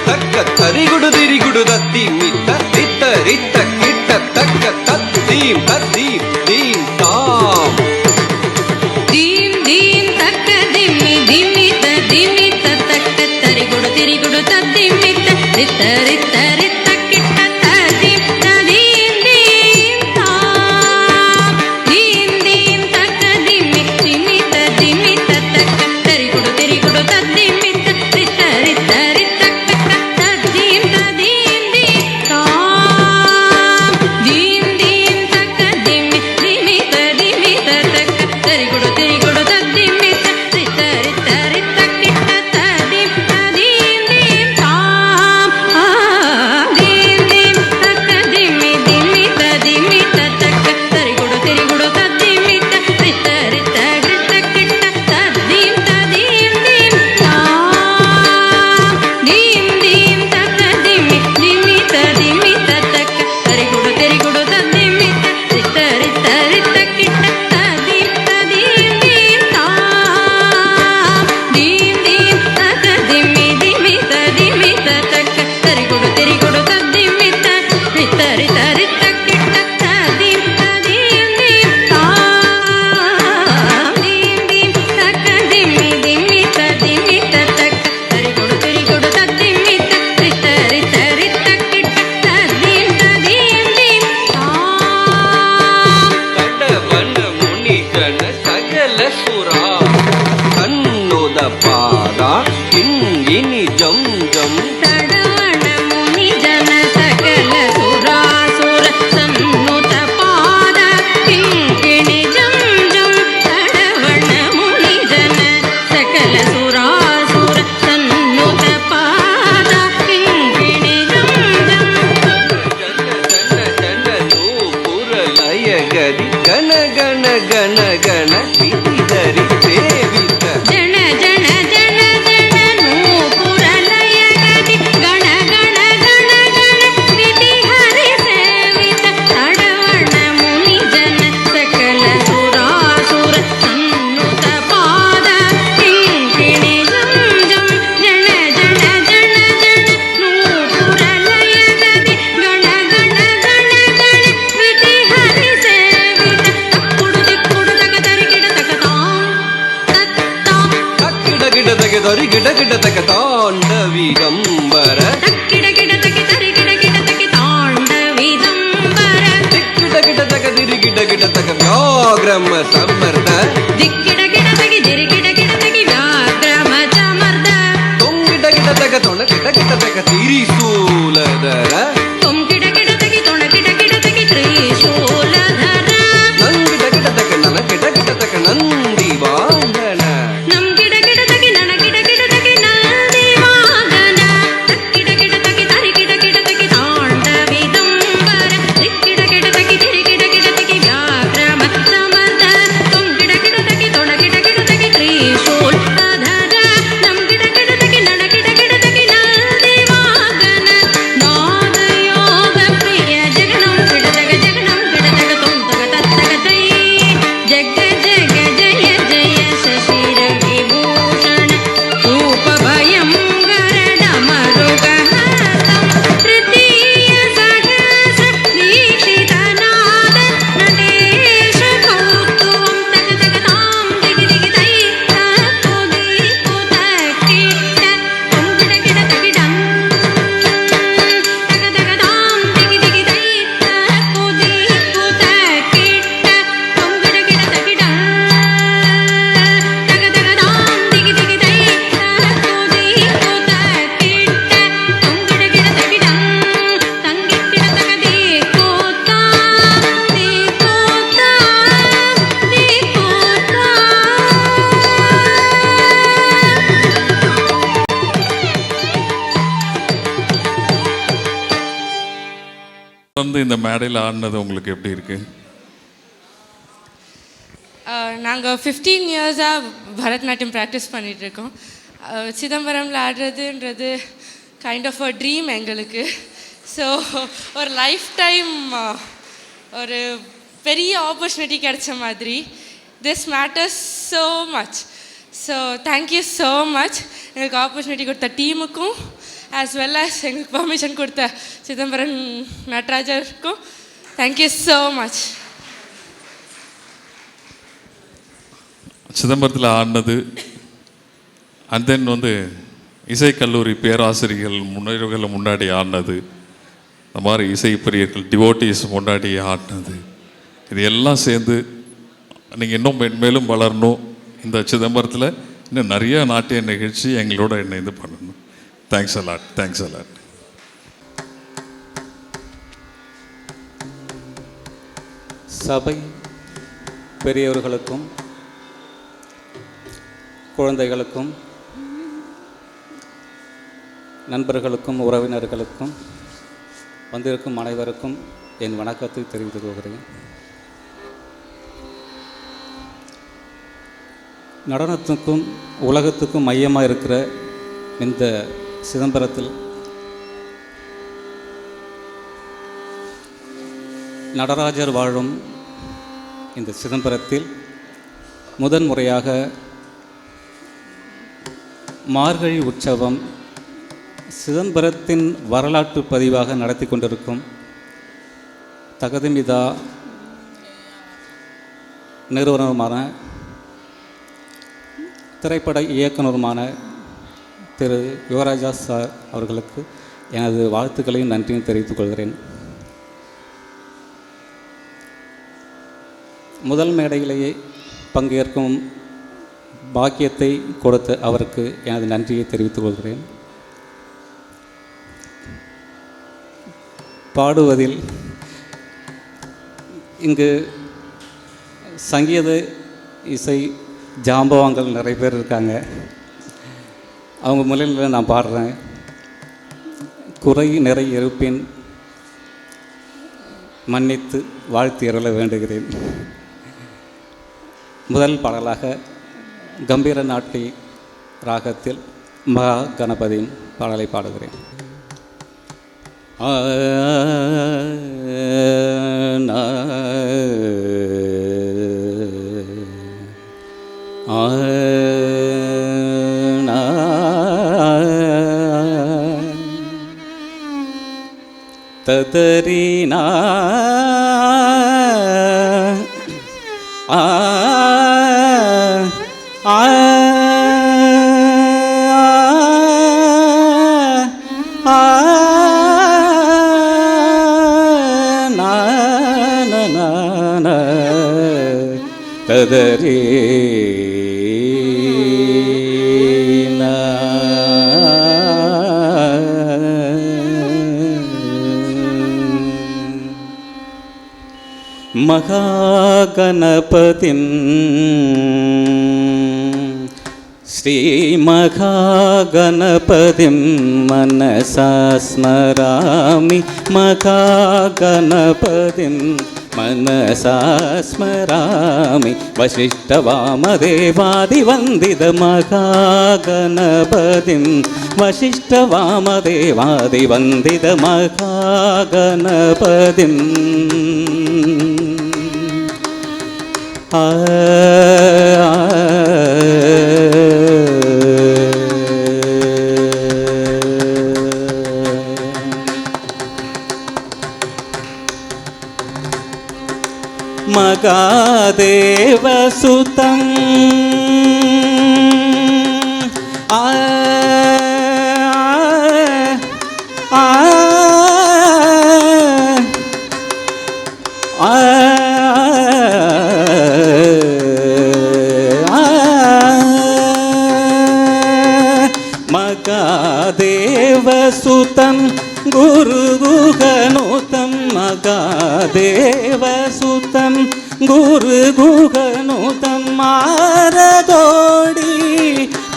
తక్క తరిగుడు దిరిగుడు దత్తి మిత్త తిత్త రిత్త కిట్ట తక్క తత్ దీం తత్ దీం దీం తాం. దీం దీం తక్క దిమ్మి దిమ్మి త దిమ్మి త తక్క తరిగుడు తిరిగుడు తత్తి మిత్త తిత్త రిత్త ದಿಗಂಬರ ವ್ಯಾಗ್ರಮ ಸಮರ್ಥ ತೊಂಗಿಟ ಗಿಟ ತಗ ತೊಣ ಗಿಟ ಗಿಟ ತಗ ತಿರಿಸೂಲದರ ತೊಂಗಿಟ ಗಿಟ ತಗಿ ತೊಣ ಗಿಟ ಗಿಟ ತಗಿ ತ್ರಿಸೂಲಧರ ನಂಗಿಟ ಗಿಟ ತಗ ನನ ಗಿಟ ಗಿಟ ತಗ ನನ್ನ மேடையில் ஆடினது உங்களுக்கு எப்படி இருக்குது நாங்கள் ஃபிஃப்டீன் இயர்ஸாக பரதநாட்டியம் ப்ராக்டிஸ் பண்ணிகிட்ருக்கோம் சிதம்பரமில் ஆடுறதுன்றது கைண்ட் ஆஃப் அ ட்ரீம் எங்களுக்கு. ஸோ ஒரு லைஃப் டைம் ஒரு பெரிய ஆப்பர்ச்சுனிட்டி கிடைச்ச மாதிரி. This matters so much so thank you so much எங்களுக்கு ஆப்பர்ச்சுனிட்டி கொடுத்த டீமுக்கும் ஆஸ் வெல் ஆஸ் எங்களுக்கு பர்மிஷன் கொடுத்த சிதம்பரம் நடராஜருக்கும் தேங்க்யூ ஸோ மச் சிதம்பரத்தில் ஆடினது அண்ட் தென் வந்து இசைக்கல்லூரி பேராசிரியர்கள் முன்னோர்கள் முன்னாடி ஆடினது. இந்த மாதிரி இசை பிரியர்கள் டிவோட்டிஸ் முன்னாடி ஆடினது. இது எல்லாம் சேர்ந்து நீங்கள் இன்னும் மென்மேலும் வளரணும். இந்த சிதம்பரத்தில் இன்னும் நிறைய நாட்டிய நிகழ்ச்சி எங்களோட இணைந்து பண்ணணும். தேங்க்ஸ் அலாட் தேங்க்ஸ் அலாட் சபை பெரியவர்களுக்கும் குழந்தைகளுக்கும் நண்பர்களுக்கும் உறவினர்களுக்கும் வந்திருக்கும் அனைவருக்கும் என் வணக்கத்தை தெரிவித்துக் கொள்கிறேன். நடனத்துக்கும் உலகத்துக்கும் மையமாக இருக்கிற இந்த சிதம்பரத்தில் நடராஜர் வாழும் இந்த சிதம்பரத்தில் முதன் முறையாக மார்கழி உற்சவம் சிதம்பரத்தின் வரலாற்று பதிவாக நடத்தி கொண்டிருக்கும் தகதமிதா நிறுவனருமான திரைப்பட இயக்குனருமான திரு யுவராஜா சார் அவர்களுக்கு எனது வாழ்த்துக்களையும் நன்றியும் தெரிவித்துக் கொள்கிறேன். முதல் மேடையிலேயே பங்கேற்கும் பாக்கியத்தை கொடுத்த அவருக்கு எனது நன்றியை தெரிவித்துக் கொள்கிறேன். பாடுவதில் இங்கு சங்கீத இசை ஜாம்பவான்கள் நிறைய பேர் இருக்காங்க. அவங்க முதலில் நான் பாடுறேன். குறை நிறை இருப்பின் மன்னித்து வாழ்த்து இரள வேண்டுகிறேன். முதல் பாடலாக கம்பீர நாட்டி ராகத்தில் மகா கணபதியின் பாடலை பாடுகிறேன். ஆ, ததறினா. ஆ ஆ ஆ. ശ്രീമഹാഗണപതിം ശ്രീമഹാഗണപതിം മനസാ സ്മരാമി. മഹാഗണപതിം മനസാ സ്മരാമി. വശിഷ്ഠവാമദേവാദിവന്ദിത മഹാഗണപതിം വശിഷ്ഠവാമദേവാദിവന്ദിത മഹാഗണപതിം மகாதேவசுதா மகாதேவசுத்தம் குரு குருகுகனுதம் மாரதோடி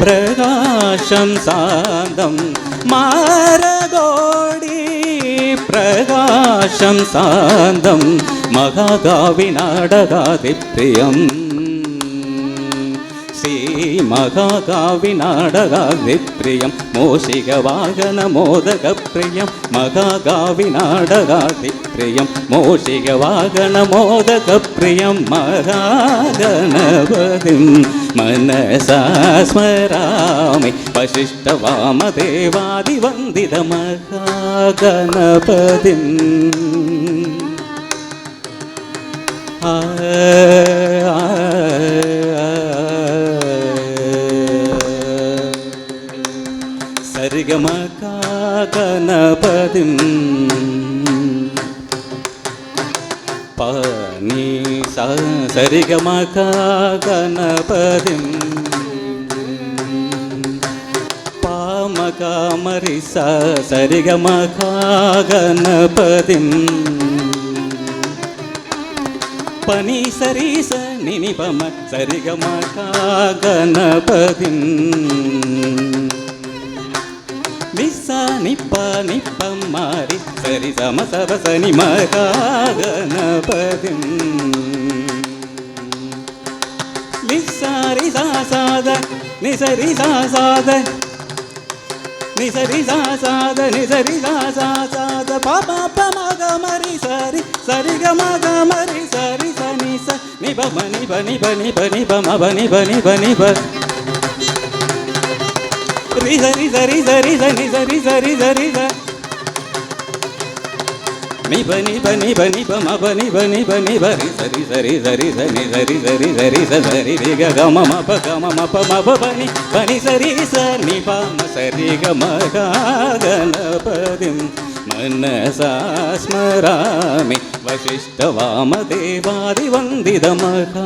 பிரகாஷம் சாந்தம் மாரதோடி பிரகாஷம் சாந்தம் மகாகாவி மகாகாவிநாடகாதிப்பிரியம் மோஷிக வாகன மோதக பிரியம். மகாகாவிநாடகாதிப்பிரியம் மோஷிக வாகன மோதக பிரியம். மகாகணபதிம் மனசாஸ்மராமி வசிஷ்ட வாமதேவாதி வந்தித மகாகணபதிம் கணபதிம் பனி ச சரிகமகா கணபதிம் பாமகாமரி ச சரிகமகா கணபதிம் பனி சரீச நினிபம சரிகமகா கணபதிம் நிசா நிப்ப நிப்பம் மாறி சரி சம சப சனி மகா கணபதிம் நிசாரி சாசாத நிசரி சாசாத நிசரி சாசாத நிசரி சாசாத. பாபா பமக மரி சரி சரி கமக மரி சரி சனி ச நிப மணி பனி பனி பனி பம பனி பனி பனி ப மனசாஸ்மராமி வசிஷ்ட வாம தேவாதி வந்திதமகாகணபதிம்